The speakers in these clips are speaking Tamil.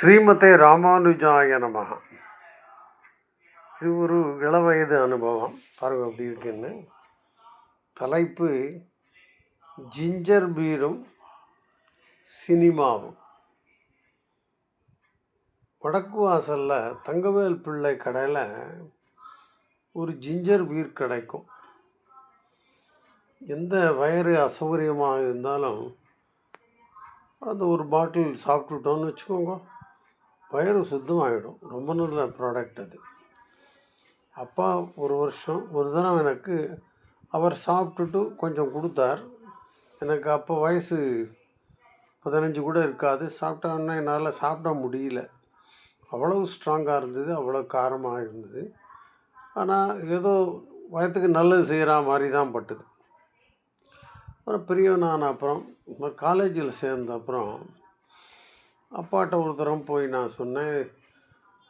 ஸ்ரீமதே ராமானுஜாய நமஹ. இது ஒரு இளவயது அனுபவம். பாருங்க அப்படி இருக்குன்னு. தலைப்பு ஜிஞ்சர் பீரும் சினிமாவும். வடக்கு வாசலில் தங்கவேல் பிள்ளை கடையில் ஒரு ஜிஞ்சர் பீர் கிடைக்கும். எந்த வயிறு அசௌகரியமாக இருந்தாலும் அந்த ஒரு பாட்டில் சாப்பிட்டுட்டோன்னு வச்சுக்கோங்க. பயிர் சுத்தமாகிடும் ரொம்ப நல்ல ப்ராடக்ட் அது. அப்பா ஒரு வருஷம் ஒரு தடவை எனக்கு அவர் சாப்பிட்டுட்டு கொஞ்சம் கொடுத்தார். எனக்கு அப்போ வயசு பதினஞ்சு கூட இருக்காது. சாப்பிட்டோன்னா என்னால் சாப்பிட முடியல. அவ்வளவு ஸ்ட்ராங்காக இருந்தது அவ்வளோ காரமாக இருந்தது. ஆனால் ஏதோ வயத்துக்கு நல்லது செய்கிற மாதிரி தான் பட்டுது. அப்புறம் பெரியவனான அப்புறம் காலேஜில் சேர்ந்த அப்புறம் அப்பாட்ட ஒரு தரம் போய் நான் சொன்னேன்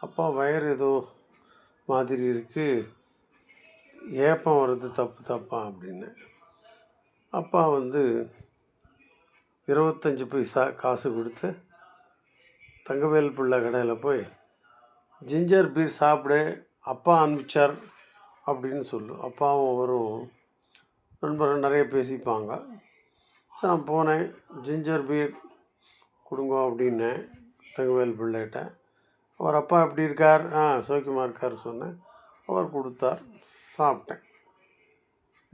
அப்பா வயர் ஏதோ மாதிரி இருக்குது ஏப்பம் வருது தப்பு தப்பா? அப்படின்னு. அப்பா வந்து இருபத்தஞ்சி பைசா காசு கொடுத்து தங்கவேல் பிள்ளை கடையில் போய் ஜிஞ்சர் பீர் சாப்பிடு அப்பா அனுப்பிச்சார் அப்படின்னு சொல்லு. அப்பாவும் வரும் நண்பர்கள் நிறைய பேசிப்பாங்க. நான் போனேன். ஜிஞ்சர் பீர் கொடுங்க அப்படின்னேன் தங்கவேல் பிள்ளைகிட்ட. அவர் அப்பா எப்படி இருக்கார்? ஆ சௌக்கியமாக இருக்கார் சொன்னேன். அவர் கொடுத்தார். சாப்பிட்டேன்.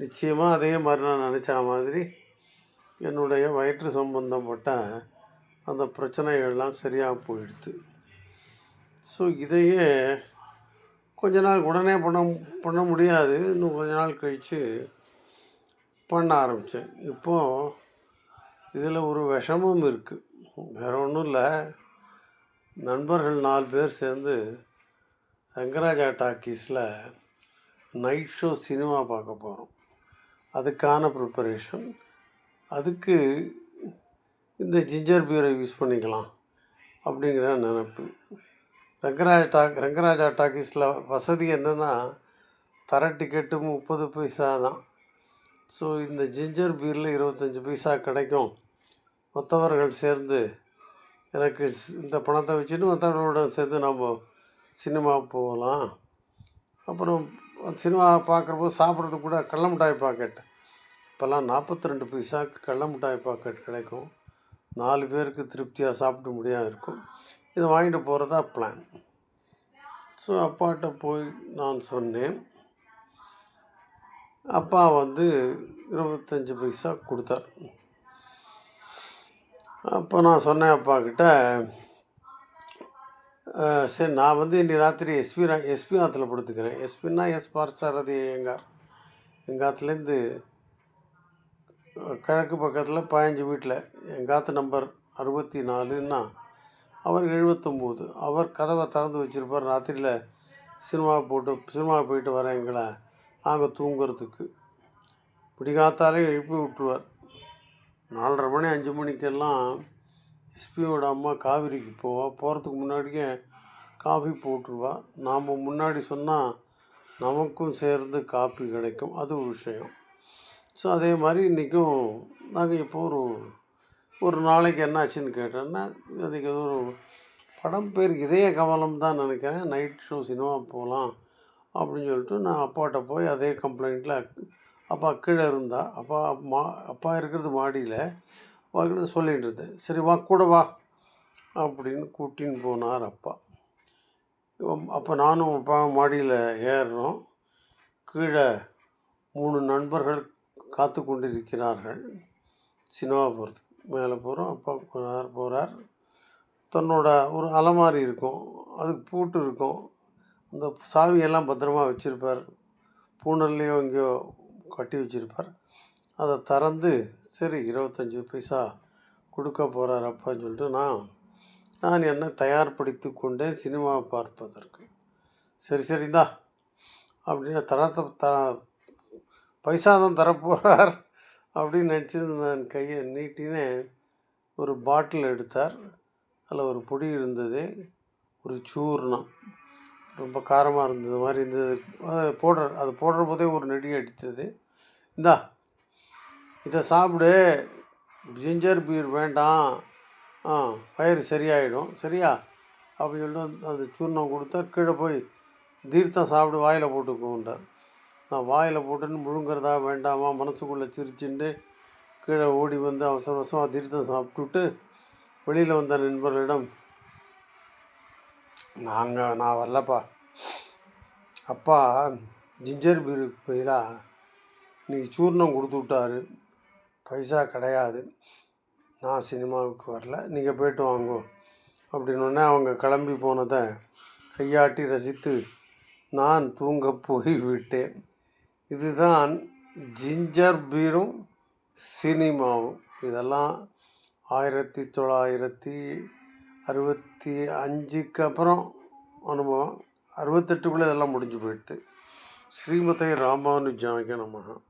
நிச்சயமாக அதே மாதிரி நான் நினச்ச மாதிரி என்னுடைய வயிற்று சம்பந்தப்பட்ட அந்த பிரச்சனைகள்லாம் சரியாக போயிடுது. ஸோ இதையே கொஞ்ச நாள் உடனே பண்ண பண்ண முடியாது. இன்னும் கொஞ்ச நாள் கழித்து பண்ண ஆரம்பித்தேன் இப்போது இதில் ஒரு விஷமும் இருக்குது வேற ஒன்றும் இல்லை. நண்பர்கள் நாலு பேர் சேர்ந்து ரங்கராஜா டாக்கீஸில் நைட் ஷோ சினிமா பார்க்க போகிறோம் அதுக்கான ப்ரிப்பரேஷன் அதுக்கு இந்த ஜிஞ்சர் பீரை யூஸ் பண்ணிக்கலாம் அப்படிங்கிற நினப்பு. ரங்கராஜ டாக் ரங்கராஜா டாக்கீஸில் வசதி என்னென்னா தர டிக்கெட்டு முப்பது பைசா தான். ஸோ இந்த ஜிஞ்சர் பீரில் இருபத்தஞ்சி பைசா கிடைக்கும். மற்றவர்கள் சேர்ந்து எனக்கு இந்த பணத்தை வச்சுட்டு மற்றவர்களுடன் சேர்ந்து நம்ம சினிமா போகலாம். அப்புறம் சினிமா பார்க்குறப்போ சாப்பிட்றதுக்கு கூட கடல மிட்டாய் பாக்கெட். இப்போல்லாம் நாற்பத்தி ரெண்டு பைசாக்கு கடல மிட்டாய் பாக்கெட் கிடைக்கும். நாலு பேருக்கு திருப்தியாக சாப்பிட முடியாது இருக்கும். இதை வாங்கிட்டு போகிறதா பிளான் ஸோ அப்பாட்ட போய் நான் சொன்னேன். அப்பா வந்து இருபத்தஞ்சி பைசா கொடுத்தார். அப்போ நான் சொன்னேன் அப்பா கிட்ட சரி நான் வந்து இன்னி ராத்திரி எஸ்பி எஸ்பி ஆற்றுல படுத்துக்கிறேன். எஸ்பின்னா எஸ் பார்த்தசாரதி எங்கார் எங்கள் ஆற்றுலேருந்து கிழக்கு பக்கத்தில் பதினஞ்சு வீட்டில் எங்கள் ஆற்று நம்பர் அறுபத்தி நாலுன்னா அவர் எழுபத்தொம்போது. அவர் கதவை திறந்து வச்சுருப்பார். ராத்திரியில் சினிமா போட்டு சினிமா போயிட்டு வரேங்களா நாங்கள் தூங்குறதுக்கு. பிடிக்காத்தாலே எழுப்பி விட்டுருவார். நாலரை மணி அஞ்சு மணிக்கெல்லாம் எஸ்பியோட அம்மா காவிரிக்கு போவாள் போகிறதுக்கு முன்னாடியே காஃபி போட்டுருவா. நாம் முன்னாடி சொன்னால் நமக்கும் சேர்ந்து காப்பி கிடைக்கும். அது ஒரு விஷயம். ஸோ அதே மாதிரி இன்றைக்கும் நாங்கள் இப்போ ஒரு ஒரு நாளைக்கு என்னாச்சுன்னு கேட்டேன்னா அதுக்கு ஏதோ ஒரு படம் பேர் இதய கமலம் தான் நினைக்கிறேன். நைட் ஷோ சினிமா போகலாம் அப்படின்னு சொல்லிட்டு நான் அப்பாட்ட போய் அதே கம்ப்ளைண்ட்டில் அப்பா கீழே இருந்தா அப்பா மா அப்பா இருக்கிறது மாடியில் அவர்கிட்ட சொல்லிகிட்டு இருந்தேன். சரி வா கூட வா அப்படின்னு கூட்டின்னு போனார் அப்பா. அப்போ நானும் அப்பா மாடியில் ஏறுறோம். கீழே மூணு நண்பர்கள் காத்து கொண்டிருக்கிறார்கள். சினிமா போகிறதுக்கு மேலே போகிறோம் அப்பா போகிறார் போகிறார் தன்னோட ஒரு அலமாரி இருக்கும். அதுக்கு பூட்டு இருக்கும். அந்த சாவியெல்லாம் பத்திரமா வச்சுருப்பார். பூனல்லையோ இங்கேயோ கட்டி வச்சுருப்பார். அதை திறந்து சரி இருபத்தஞ்சி பைசா கொடுக்க போகிறார் அப்பான்னு சொல்லிட்டு நான் நான் என்னை தயார்படுத்தி கொண்டேன் சினிமா பார்ப்பதற்கு. சரி சரிந்தா அப்படின்னு தரத்தை த பைசா தான் தரப்போகிறார் அப்படின்னு நினச்சிருந்த நான் கையை நீட்டினே ஒரு பாட்டில் எடுத்தார். அதில் ஒரு பொடி இருந்தது ஒரு சூர்ணம். ரொம்ப காரமாக இருந்தது மாதிரி இருந்தது. அதை போடுற அது போடுற போதே ஒரு நெடி அடித்தது இந்தா இதை சாப்பிடு. ஜிஞ்சர் பீர் வேண்டாம். ஆ வயிறு சரியாயிடும். சரியா? அப்படின்னு சொல்லிட்டு அந்த- சூர்ணம் கொடுத்தா கீழே போய் தீர்த்தம் சாப்பிடு வாயில் போட்டுக்கோன்றார் நான் வாயில் போட்டுன்னு முழுங்குறதா வேண்டாமா? மனசுக்குள்ளே சிரிச்சுட்டு கீழே ஓடி வந்து அவசர அவசரமாக தீர்த்தம் சாப்பிட்டுட்டு வெளியில் வந்த நண்பர்களிடம் நாங்கள் நான் வரலப்பா. அப்பா ஜிஞ்சர் பீருக்கு பதிலாக இன்றைக்கி சூர்ணம் கொடுத்து விட்டாரு. பைசா கிடையாது. நான் சினிமாவுக்கு வரல. நீங்கள் போய்ட்டு வாங்கோ. அப்படின்னோடனே அவங்க கிளம்பி போனதை கையாட்டி ரசித்து நான் தூங்க போய்விட்டேன் இதுதான் ஜிஞ்சர் பீரும் சினிமாவும். இதெல்லாம் ஆயிரத்தி தொள்ளாயிரத்தி அறுபத்தி அஞ்சுக்கு அப்புறம் அனுபவம். அறுபத்தெட்டுக்குள்ளே இதெல்லாம் முடிஞ்சு போயிடுது. ஸ்ரீமதை ராமானுஜாமிக்க நமகா